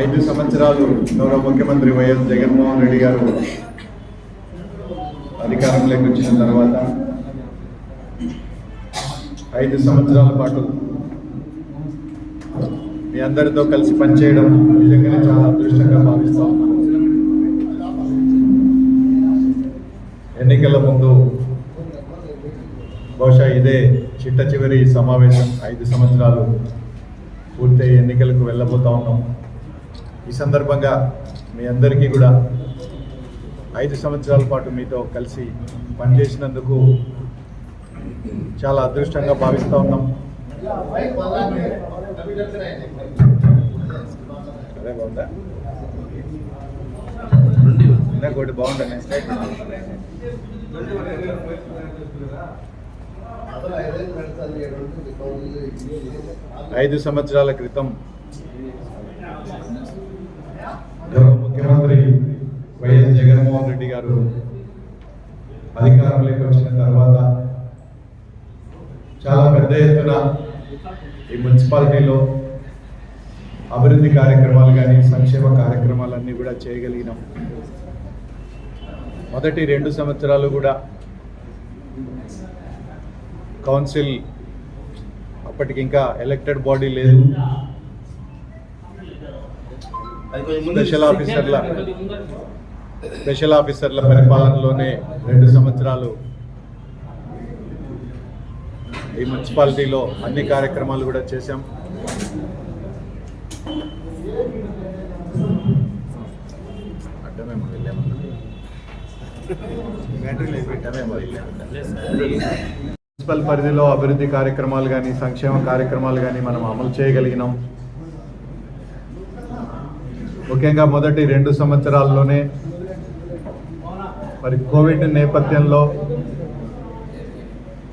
ఐదు సంవత్సరాలు గౌరవ ముఖ్యమంత్రి వైఎస్ జగన్మోహన్ రెడ్డి గారు అధికారంలోకి వచ్చిన తర్వాత ఐదు సంవత్సరాల పాటు మీ అందరితో కలిసి పనిచేయడం నిజంగానే చాలా అదృష్టంగా భావిస్తాం. ఎన్నికల ముందు బహుశా ఇదే చిట్ట చివరి సమావేశం ఐదు సంవత్సరాలు పూర్తయి ఎన్నికలకు వెళ్ళబోతా ఉన్నాం. ఈ సందర్భంగా మీ అందరికీ కూడా ఐదు సంవత్సరాల పాటు మీతో కలిసి పనిచేసినందుకు చాలా అదృష్టంగా భావిస్తూ ఉన్నాం. అదే బాగుందా? ఇందాక ఒకటి బాగుంటుంది. ఐదు సంవత్సరాల క్రితం. గౌరవ ముఖ్యమంత్రి వైఎస్ జగన్మోహన్ రెడ్డి గారు అధికారంలోకి వచ్చిన తర్వాత చాలా పెద్ద ఎత్తున ఈ మున్సిపాలిటీలో అభివృద్ధి కార్యక్రమాలు కానీ సంక్షేమ కార్యక్రమాలన్నీ కూడా చేయగలిగినాం. మొదటి రెండు సంవత్సరాలు కూడా కౌన్సిల్ అప్పటికి ఇంకా ఎలక్టెడ్ బాడీ లేదు. స్పెషల్ ఆఫీసర్ల స్పెషల్ ఆఫీసర్ల పరిపాలనలోనే రెండు సంవత్సరాలు ఈ మున్సిపాలిటీలో అన్ని కార్యక్రమాలు కూడా చేశాం. అడ్డమేమో వెళ్ళామన్నా. అడ్డమేమో వెళ్ళామన్నా. మున్సిపల్ పరిధిలో అభివృద్ధి కార్యక్రమాలు కానీ సంక్షేమ కార్యక్రమాలు కానీ మనం అమలు చేయగలిగినాం. ముఖ్యంగా మొదటి రెండు సంవత్సరాల్లోనే మరి కోవిడ్ నేపథ్యంలో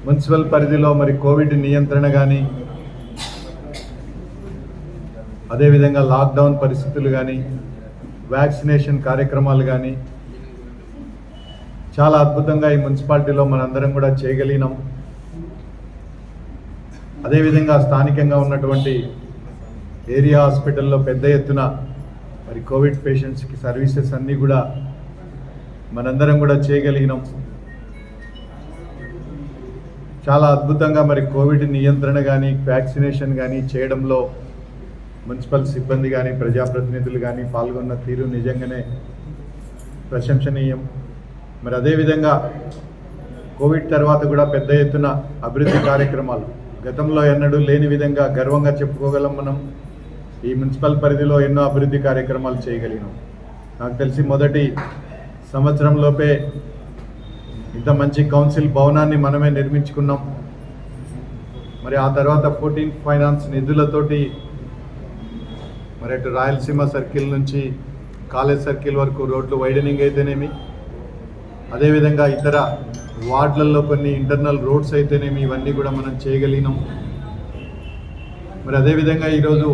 మున్సిపల్ పరిధిలో మరి కోవిడ్ నియంత్రణ కానీ అదేవిధంగా లాక్డౌన్ పరిస్థితులు కానీ వ్యాక్సినేషన్ కార్యక్రమాలు కానీ చాలా అద్భుతంగా ఈ మున్సిపాలిటీలో మనందరం కూడా చేయగలిగినాం. అదేవిధంగా స్థానికంగా ఉన్నటువంటి ఏరియా హాస్పిటల్లో పెద్ద ఎత్తున మరి కోవిడ్ పేషెంట్స్కి సర్వీసెస్ అన్నీ కూడా మనందరం కూడా చేయగలిగినాం. చాలా అద్భుతంగా మరి కోవిడ్ నియంత్రణ కానీ వ్యాక్సినేషన్ కానీ చేయడంలో మున్సిపల్ సిబ్బంది కానీ ప్రజాప్రతినిధులు కానీ పాల్గొన్న తీరు నిజంగానే ప్రశంసనీయం. మరి అదేవిధంగా కోవిడ్ తర్వాత కూడా పెద్ద ఎత్తున అభివృద్ధి కార్యక్రమాలు గతంలో ఎన్నడూ లేని విధంగా గర్వంగా చెప్పుకోగలం మనం. ఈ మున్సిపల్ పరిధిలో ఎన్నో అభివృద్ధి కార్యక్రమాలు చేయగలిగినాం. నాకు తెలిసి మొదటి సంవత్సరంలోపే ఇంత మంచి కౌన్సిల్ భవనాన్ని మనమే నిర్మించుకున్నాం. మరి ఆ తర్వాత ఫోర్టీన్ ఫైనాన్స్ నిధులతోటి మరి అటు రాయలసీమ సర్కిల్ నుంచి కాలేజ్ సర్కిల్ వరకు రోడ్లు వైడనింగ్ అయితేనేమి. అదేవిధంగా ఇతర వార్డులలో కొన్ని ఇంటర్నల్ రోడ్స్ అయితేనేమి ఇవన్నీ కూడా మనం చేయగలిగినాం. మరి అదేవిధంగా ఈరోజు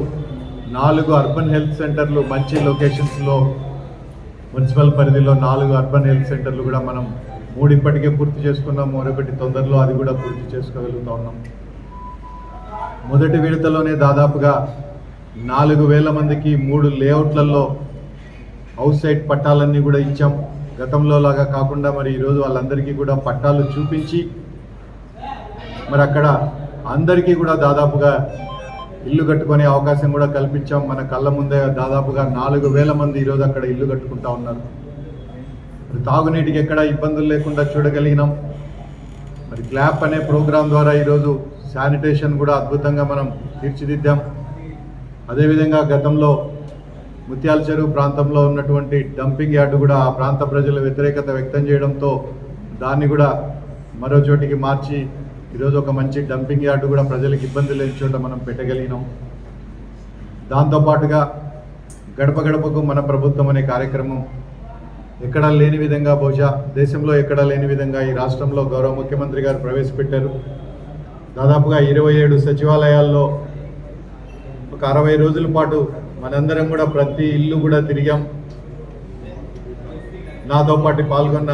నాలుగు అర్బన్ హెల్త్ సెంటర్లు మంచి లొకేషన్స్లో మున్సిపల్ పరిధిలో నాలుగు అర్బన్ హెల్త్ సెంటర్లు కూడా మనం మూడు ఇప్పటికే పూర్తి చేసుకున్నాం. మరొకటి తొందరలో అది కూడా పూర్తి చేసుకోగలుగుతా ఉన్నాం. మొదటి విడతలోనే దాదాపుగా నాలుగు వేల మందికి మూడు లేఅవుట్లలో అవుట్ సైడ్ పట్టాలన్నీ కూడా ఇచ్చాం. గతంలో లాగా కాకుండా మరి ఈరోజు వాళ్ళందరికీ కూడా పట్టాలు చూపించి మరి అక్కడ అందరికీ కూడా దాదాపుగా ఇల్లు కట్టుకునే అవకాశం కూడా కల్పించాం. మన కళ్ళ ముందే దాదాపుగా నాలుగు వేల మంది ఈరోజు అక్కడ ఇల్లు కట్టుకుంటా ఉన్నారు. మరి తాగునీటికి ఎక్కడ ఇబ్బందులు లేకుండా చూడగలిగినాం. మరి గ్లాప్ అనే ప్రోగ్రాం ద్వారా ఈరోజు శానిటేషన్ కూడా అద్భుతంగా మనం తీర్చిదిద్దాం. అదేవిధంగా గతంలో ముత్యాల చెరువు ప్రాంతంలో ఉన్నటువంటి డంపింగ్ యార్డు కూడా ఆ ప్రాంత ప్రజల వ్యతిరేకత వ్యక్తం చేయడంతో దాన్ని కూడా మరో చోటికి మార్చి ఈరోజు ఒక మంచి డంపింగ్ యార్డు కూడా ప్రజలకు ఇబ్బంది లేని చోట మనం పెట్టగలిగినాం. దాంతోపాటుగా గడప గడపకు మన ప్రభుత్వం అనే కార్యక్రమం ఎక్కడా లేని విధంగా బహుశా దేశంలో ఎక్కడా లేని విధంగా ఈ రాష్ట్రంలో గౌరవ ముఖ్యమంత్రి గారు ప్రవేశపెట్టారు. దాదాపుగా ఇరవై ఏడు సచివాలయాల్లో ఒక అరవై రోజుల పాటు మనందరం కూడా ప్రతి ఇల్లు కూడా తిరిగాం. నాతో పాటు పాల్గొన్న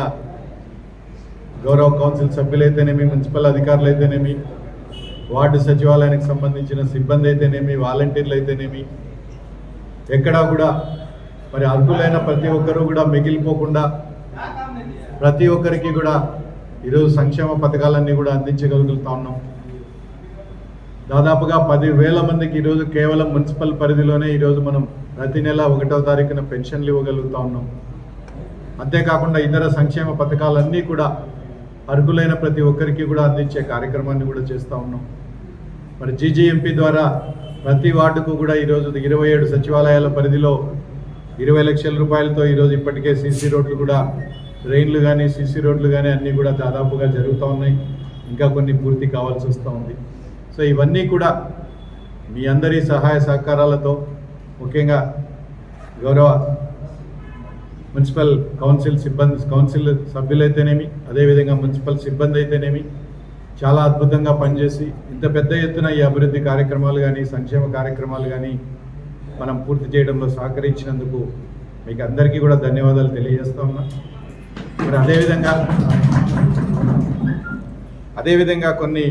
గౌరవ కౌన్సిల్ సభ్యులైతేనేమి మున్సిపల్ అధికారులు అయితేనేమి వార్డు సచివాలయానికి సంబంధించిన సిబ్బంది అయితేనేమి వాలంటీర్లు అయితేనేమి ఎక్కడా కూడా మరి అర్హులైన ప్రతి ఒక్కరూ కూడా మిగిలిపోకుండా ప్రతి ఒక్కరికి కూడా ఈరోజు సంక్షేమ పథకాలన్నీ కూడా అందించగలుగుతా ఉన్నాం. దాదాపుగా పదివేల మందికి ఈరోజు కేవలం మున్సిపల్ పరిధిలోనే ఈరోజు మనం ప్రతి నెల ఒకటో తారీఖున పెన్షన్లు ఇవ్వగలుగుతా ఉన్నాం. అంతేకాకుండా ఇతర సంక్షేమ పథకాలన్నీ కూడా అర్హులైన ప్రతి ఒక్కరికి కూడా అందించే కార్యక్రమాన్ని కూడా చేస్తూ ఉన్నాం. మరి జీజీఎంపీ ద్వారా ప్రతి వార్డుకు కూడా ఈరోజు ఇరవై ఏడు సచివాలయాల పరిధిలో ఇరవై లక్షల రూపాయలతో ఈరోజు ఇప్పటికే సీసీ రోడ్లు కూడా డ్రైన్లు కానీ సీసీ రోడ్లు కానీ అన్నీ కూడా దాదాపుగా జరుగుతూ ఉన్నాయి. ఇంకా కొన్ని పూర్తి కావాల్సి వస్తూ ఉంది. సో ఇవన్నీ కూడా మీ అందరి సహాయ సహకారాలతో ముఖ్యంగా గౌరవ మున్సిపల్ కౌన్సిల్ సిబ్బంది కౌన్సిల్ సభ్యులైతేనేమి అదేవిధంగా మున్సిపల్ సిబ్బంది అయితేనేమి చాలా అద్భుతంగా పనిచేసి ఇంత పెద్ద ఎత్తున ఈ అభివృద్ధి కార్యక్రమాలు కానీ సంక్షేమ కార్యక్రమాలు కానీ మనం పూర్తి చేయడంలో సహకరించినందుకు మీకు అందరికీ కూడా ధన్యవాదాలు తెలియజేస్తా ఉన్నా. మరి అదేవిధంగా అదేవిధంగా కొన్ని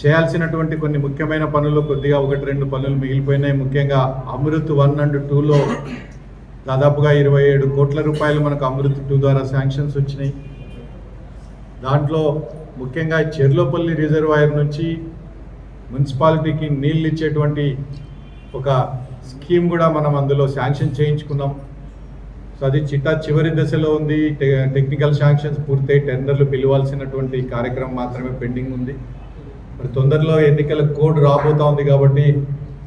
చేయాల్సినటువంటి కొన్ని ముఖ్యమైన పనులు కొద్దిగా ఒకటి రెండు పనులు మిగిలిపోయినాయి. ముఖ్యంగా అమృత్ వన్ అండ్ టూలో దాదాపుగా ఇరవై ఏడు కోట్ల రూపాయలు మనకు అమృత్ టూ ద్వారా శాంక్షన్స్ వచ్చినాయి. దాంట్లో ముఖ్యంగా చెర్లోపల్లి రిజర్వాయర్ నుంచి మున్సిపాలిటీకి నీళ్ళు ఇచ్చేటువంటి ఒక స్కీమ్ కూడా మనం అందులో శాంక్షన్ చేయించుకున్నాం. సో అది చిట్టా చివరి దశలో ఉంది. టెక్నికల్ శాంక్షన్స్ పూర్తయి టెండర్లు పిలవాల్సినటువంటి కార్యక్రమం మాత్రమే పెండింగ్ ఉంది. మరి తొందరలో ఎన్నికల కోడ్ రాబోతా ఉంది కాబట్టి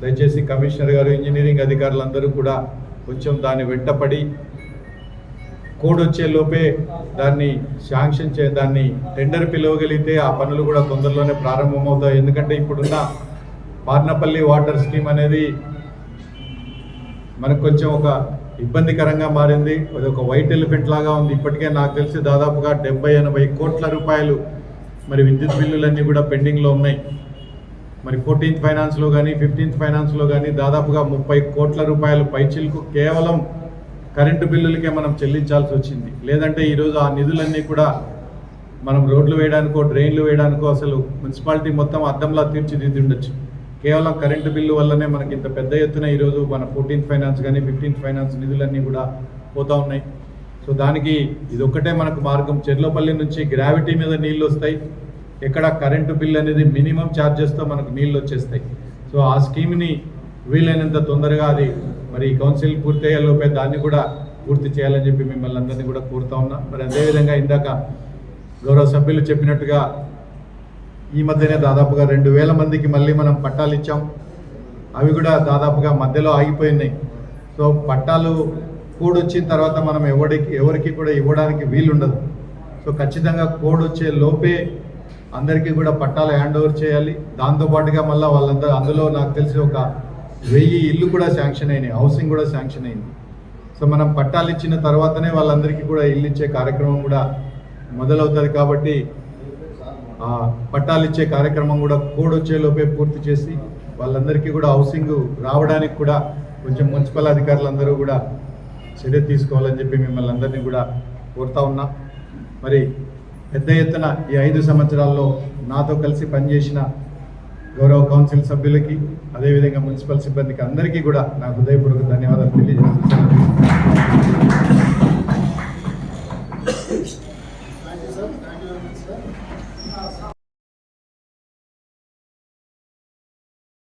దయచేసి కమిషనర్ గారు ఇంజనీరింగ్ అధికారులందరూ కూడా కొంచెం దాన్ని వెంటపడి కోడ్ వచ్చే లోపే దాన్ని శాంక్షన్ చే దాన్ని టెండర్ పిలవగలిగితే ఆ పనులు కూడా తొందరలోనే ప్రారంభమవుతాయి. ఎందుకంటే ఇప్పుడున్న పార్నపల్లి వాటర్ స్కీమ్ అనేది మనకు కొంచెం ఒక ఇబ్బందికరంగా మారింది. అది ఒక వైట్ ఎలిఫెంట్ లాగా ఉంది. ఇప్పటికే నాకు తెలిసి దాదాపుగా డెబ్బై ఎనభై కోట్ల రూపాయలు మరి విద్యుత్ బిల్లులన్నీ కూడా పెండింగ్లో ఉన్నాయి. మరి ఫోర్టీన్త్ ఫైనాన్స్లో కానీ ఫిఫ్టీన్త్ ఫైనాన్స్లో కానీ దాదాపుగా ముప్పై కోట్ల రూపాయలు పైచిలకు కేవలం కరెంటు బిల్లులకే మనం చెల్లించాల్సి వచ్చింది. లేదంటే ఈరోజు ఆ నిధులన్నీ కూడా మనం రోడ్లు వేయడానికో డ్రైన్లు వేయడానికో అసలు మున్సిపాలిటీ మొత్తం అద్దంలా తీర్చిదిద్ది ఉండొచ్చు కేవలం కరెంటు బిల్లు వల్లనే మనకి ఇంత పెద్ద ఎత్తున ఈరోజు మన ఫోర్టీన్త్ ఫైనాన్స్ కానీ ఫిఫ్టీన్త్ ఫైనాన్స్ నిధులన్నీ కూడా పోతూ ఉన్నాయి. సో దానికి ఇదొక్కటే మనకు మార్గం. చెర్లోపల్లి నుంచి గ్రావిటీ మీద నీళ్ళు వస్తాయి. ఎక్కడ కరెంటు బిల్ అనేది మినిమం ఛార్జెస్తో మనకు నీళ్ళు వచ్చేస్తాయి. సో ఆ స్కీమ్ని వీలైనంత తొందరగా అది మరి కౌన్సిల్ పూర్తయ్యేలోపే దాన్ని కూడా పూర్తి చేయాలని చెప్పి మిమ్మల్ని అందరినీ కూడా కోరుతా ఉన్నా. మరి అదేవిధంగా ఇందాక గౌరవ సభ్యులు చెప్పినట్టుగా ఈ మధ్యనే దాదాపుగా రెండు వేల మందికి మళ్ళీ మనం పట్టాలు ఇచ్చాం. అవి కూడా దాదాపుగా మధ్యలో ఆగిపోయినాయి. సో పట్టాలు కోడ్ వచ్చిన తర్వాత మనం ఎవరికి ఎవరికి కూడా ఇవ్వడానికి వీలుండదు. సో ఖచ్చితంగా కోడ్ వచ్చే లోపే అందరికీ కూడా పట్టాలు హ్యాండ్ ఓవర్ చేయాలి. దాంతోపాటుగా మళ్ళీ వాళ్ళందరూ అందులో నాకు తెలిసి ఒక వెయ్యి ఇల్లు కూడా శాంక్షన్ అయినాయి. హౌసింగ్ కూడా శాంక్షన్ అయింది. సో మనం పట్టాలు ఇచ్చిన తర్వాతనే వాళ్ళందరికీ కూడా ఇల్లు ఇచ్చే కార్యక్రమం కూడా మొదలవుతుంది కాబట్టి పట్టాలు ఇచ్చే కార్యక్రమం కూడా కోడ్ వచ్చే లోపే పూర్తి చేసి వాళ్ళందరికీ కూడా హౌసింగ్ రావడానికి కూడా కొంచెం మున్సిపల్ అధికారులందరూ కూడా చర్య తీసుకోవాలని చెప్పి మిమ్మల్ని అందరినీ కూడా కోరుతా ఉన్నా. మరి పెద్ద ఎత్తున ఈ ఐదు సంవత్సరాల్లో నాతో కలిసి పనిచేసిన గౌరవ కౌన్సిల్ సభ్యులకి అదేవిధంగా మున్సిపల్ సిబ్బందికి అందరికీ కూడా నా హృదయపూర్వక ధన్యవాదాలు తెలియజేస్తున్నాను.